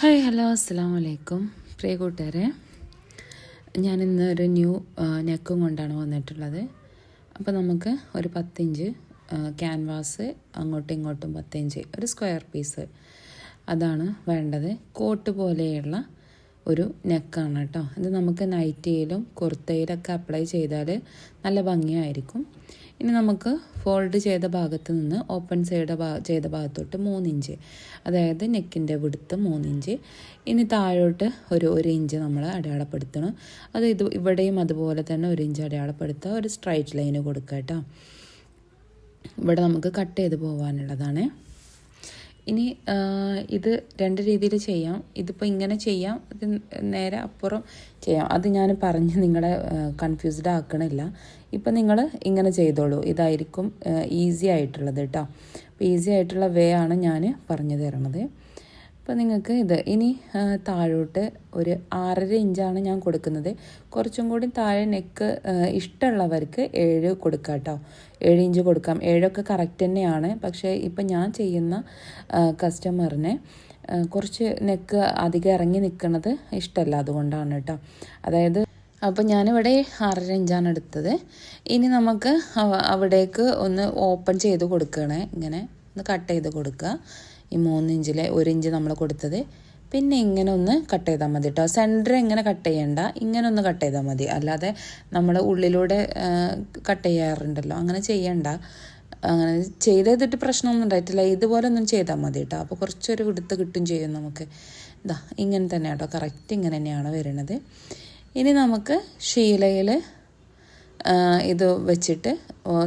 Hi hello അസ്സാം വലൈക്കും പ്രിയ കൂട്ടുകാരെ ഞാനിന്ന് ഒരു ന്യൂ നെക്കും കൊണ്ടാണ് വന്നിട്ടുള്ളത്. അപ്പോൾ നമുക്ക് ഒരു പത്തിഞ്ച് ക്യാൻവാസ് അങ്ങോട്ടും ഇങ്ങോട്ടും പത്തിഞ്ച് ഒരു സ്ക്വയർ പീസ് അതാണ് വേണ്ടത്. കോട്ട് പോലെയുള്ള ഒരു നെക്കാണ് കേട്ടോ. ഇത് നമുക്ക് നൈറ്റിയിലും കുർത്തയിലൊക്കെ അപ്ലൈ ചെയ്താൽ നല്ല ഭംഗിയായിരിക്കും. ഇനി നമുക്ക് ഫോൾഡ് ചെയ്ത ഭാഗത്ത് നിന്ന് ഓപ്പൺ സൈഡ് ഭാ ചെയ്ത ഭാഗത്തോട്ട് മൂന്നിഞ്ച്. അതായത് നെക്കിന്റെ വിടുത്ത് മൂന്നിഞ്ച്. ഇനി താഴോട്ട് ഒരു ഒരു ഇഞ്ച് നമ്മൾ അടയാളപ്പെടുത്തണം. അത് ഇത് ഇവിടെയും അതുപോലെ തന്നെ ഒരു ഇഞ്ച് അടയാളപ്പെടുത്തുക ഒരു സ്ട്രൈറ്റ് ലൈന് കൊടുക്കുക കേട്ടോ. ഇവിടെ നമുക്ക് കട്ട് ചെയ്ത് പോകാനുള്ളതാണ് ഇനി ഇത് രണ്ട് രീതിയിൽ ചെയ്യാം. ഇതിപ്പോൾ ഇങ്ങനെ ചെയ്യാം ഇത് നേരെ അപ്പുറം ചെയ്യാം. അത് ഞാൻ പറഞ്ഞ് നിങ്ങളെ കൺഫ്യൂസ്ഡ് ആക്കണില്ല. ഇപ്പം നിങ്ങൾ ഇങ്ങനെ ചെയ്തോളൂ. ഇതായിരിക്കും ഈസി ആയിട്ടുള്ളത് കേട്ടോ അപ്പോൾ ഈസി ആയിട്ടുള്ള വേ ആണ് ഞാൻ പറഞ്ഞു തരണത്. അപ്പോൾ നിങ്ങൾക്ക് ഇത് ഇനി താഴോട്ട് ഒരു ആറര ഇഞ്ചാണ് ഞാൻ കൊടുക്കുന്നത്. കുറച്ചും കൂടി താഴെ നെക്ക് ഇഷ്ടമുള്ളവർക്ക് ഏഴ് കൊടുക്കാം കേട്ടോ. ഏഴ് ഇഞ്ച് കൊടുക്കാം. ഏഴൊക്കെ കറക്റ്റ് തന്നെയാണ്. പക്ഷേ ഇപ്പം ഞാൻ ചെയ്യുന്ന കസ്റ്റമറിനെ കുറച്ച് നെക്ക് അധികം ഇറങ്ങി നിൽക്കുന്നത് ഇഷ്ടമല്ല അതുകൊണ്ടാണ് കേട്ടോ. അതായത് അപ്പോൾ ഞാനിവിടെ ആറര ഇഞ്ചാണ് എടുത്തത്. ഇനി നമുക്ക് അവിടേക്ക് ഒന്ന് ഓപ്പൺ ചെയ്ത് കൊടുക്കണേ. ഇങ്ങനെ ഒന്ന് കട്ട് ചെയ്ത് കൊടുക്കുക. ഈ മൂന്നിഞ്ചിലെ ഒരു ഇഞ്ച് നമ്മൾ കൊടുത്തത്. പിന്നെ ഇങ്ങനെ ഒന്ന് കട്ട് ചെയ്താൽ മതി കേട്ടോ സെന്റർ എങ്ങനെ കട്ട് ചെയ്യണ്ട. ഇങ്ങനെ ഒന്ന് കട്ട് ചെയ്താൽ മതി. അല്ലാതെ നമ്മൾ ഉള്ളിലൂടെ കട്ട് ചെയ്യാറുണ്ടല്ലോ. അങ്ങനെ ചെയ്യണ്ട. അങ്ങനെ ചെയ്തെടുത്തിട്ട് പ്രശ്നമൊന്നും ഉണ്ടായിട്ടില്ല. ഇതുപോലെ ഒന്നും ചെയ്താൽ മതി കേട്ടോ അപ്പോൾ കുറച്ചൊരു വിടുത്ത് കിട്ടും ചെയ്യും നമുക്ക്. ഇതാ ഇങ്ങനെ തന്നെ കേട്ടോ കറക്റ്റ് ഇങ്ങനെ തന്നെയാണ് വരുന്നത്. ഇനി നമുക്ക് ഷീലയിൽ ഇത് വെച്ചിട്ട്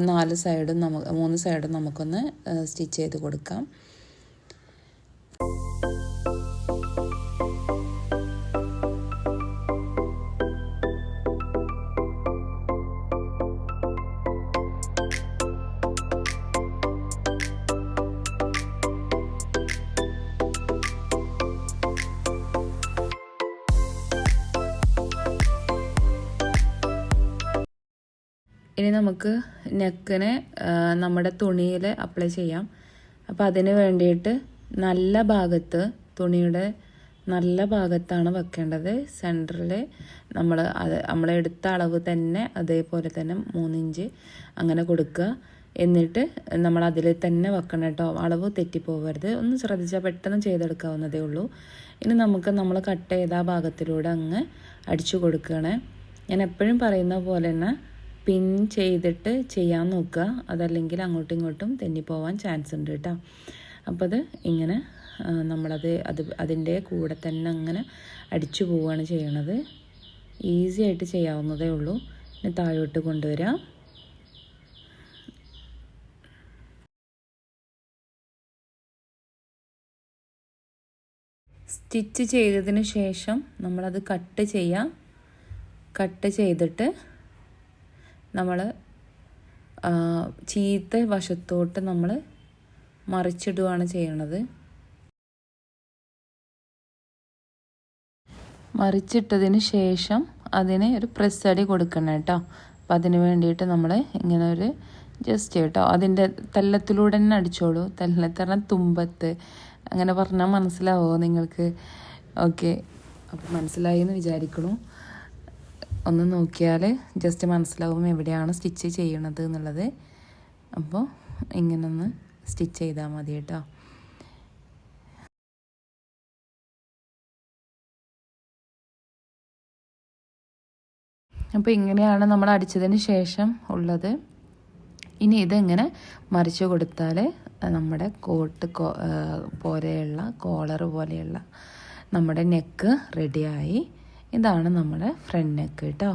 നാല് സൈഡും നമുക്ക് മൂന്ന് സൈഡും നമുക്കൊന്ന് സ്റ്റിച്ച് ചെയ്ത് കൊടുക്കാം. ഇനി നമുക്ക് നെക്കിന് നമ്മുടെ തുണിയിൽ അപ്ലൈ ചെയ്യാം. അപ്പോൾ അതിന് വേണ്ടിയിട്ട് നല്ല ഭാഗത്ത് തുണിയുടെ നല്ല ഭാഗത്താണ് വെക്കേണ്ടത്. സെന്ററിൽ നമ്മൾ അത് നമ്മളെടുത്ത അളവ് തന്നെ അതേപോലെ തന്നെ മൂന്നിഞ്ച് അങ്ങനെ കൊടുക്കുക. എന്നിട്ട് നമ്മൾ അതിൽ തന്നെ വെക്കണം കേട്ടോ. അളവ് തെറ്റിപ്പോകരുത് ഒന്ന് ശ്രദ്ധിച്ചാൽ പെട്ടെന്ന് ചെയ്തെടുക്കാവുന്നതേ ഉള്ളൂ. ഇനി നമുക്ക് നമ്മൾ കട്ട് ചെയ്ത ഭാഗത്തിലൂടെ അങ്ങ് അടിച്ചു കൊടുക്കുകയാണ്. ഞാൻ എപ്പോഴും പറയുന്ന പോലെ തന്നെ പിൻ ചെയ്തിട്ട് ചെയ്യാൻ നോക്കുക. അതല്ലെങ്കിൽ അങ്ങോട്ടും ഇങ്ങോട്ടും തെന്നിപ്പോവാൻ ചാൻസ് ഉണ്ട് കേട്ടോ അപ്പോൾ അത് ഇങ്ങനെ നമ്മളത് അത് അതിന്റെ കൂടെ തന്നെ അങ്ങനെ അടിച്ചു പോവുകയാണ് ചെയ്യണത്. ഈസി ആയിട്ട് ചെയ്യാവുന്നതേ ഉള്ളൂ. പിന്നെ താഴോട്ട് കൊണ്ടുവരാം. സ്റ്റിച്ച് ചെയ്തതിന് ശേഷം നമ്മളത് കട്ട് ചെയ്യാം. കട്ട് ചെയ്തിട്ട് നമ്മൾ ചീത്ത വശത്തോട്ട് നമ്മൾ മറിച്ചിടുകയാണ് ചെയ്യണത്. മറിച്ചിട്ടതിന് ശേഷം അതിന് ഒരു പ്രസ് അടി കൊടുക്കണം കേട്ടോ. അപ്പം അതിന് വേണ്ടിയിട്ട് നമ്മൾ ഇങ്ങനെ ഒരു ജസ്റ്റ് കേട്ടോ. അതിന്റെ തല്ലത്തിലൂടെ തന്നെ അടിച്ചോളൂ. തല്ലത്തറ തുമ്പത്ത്. അങ്ങനെ പറഞ്ഞാൽ മനസ്സിലാവോ നിങ്ങൾക്ക്? ഓക്കെ അപ്പം മനസ്സിലായി എന്ന് വിചാരിക്കണു. ഒന്ന് നോക്കിയാൽ ജസ്റ്റ് മനസ്സിലാവും എവിടെയാണ് സ്റ്റിച്ച് ചെയ്യണത് എന്നുള്ളത്. അപ്പോൾ ഇങ്ങനെ ഒന്ന് സ്റ്റിച്ച് ചെയ്താൽ മതി കേട്ടോ. അപ്പോൾ ഇങ്ങനെയാണ് നമ്മൾ അടിച്ചതിന് ശേഷം ഉള്ളത്. ഇനി ഇതെങ്ങനെ മറിച്ച് കൊടുത്താൽ നമ്മുടെ കോട്ട് പോലെയുള്ള കോളർ പോലെയുള്ള നമ്മുടെ നെക്ക് റെഡിയായി ഇതാണ് നമ്മുടെ ഫ്രണ്ട് നെക്ക് കേട്ടോ.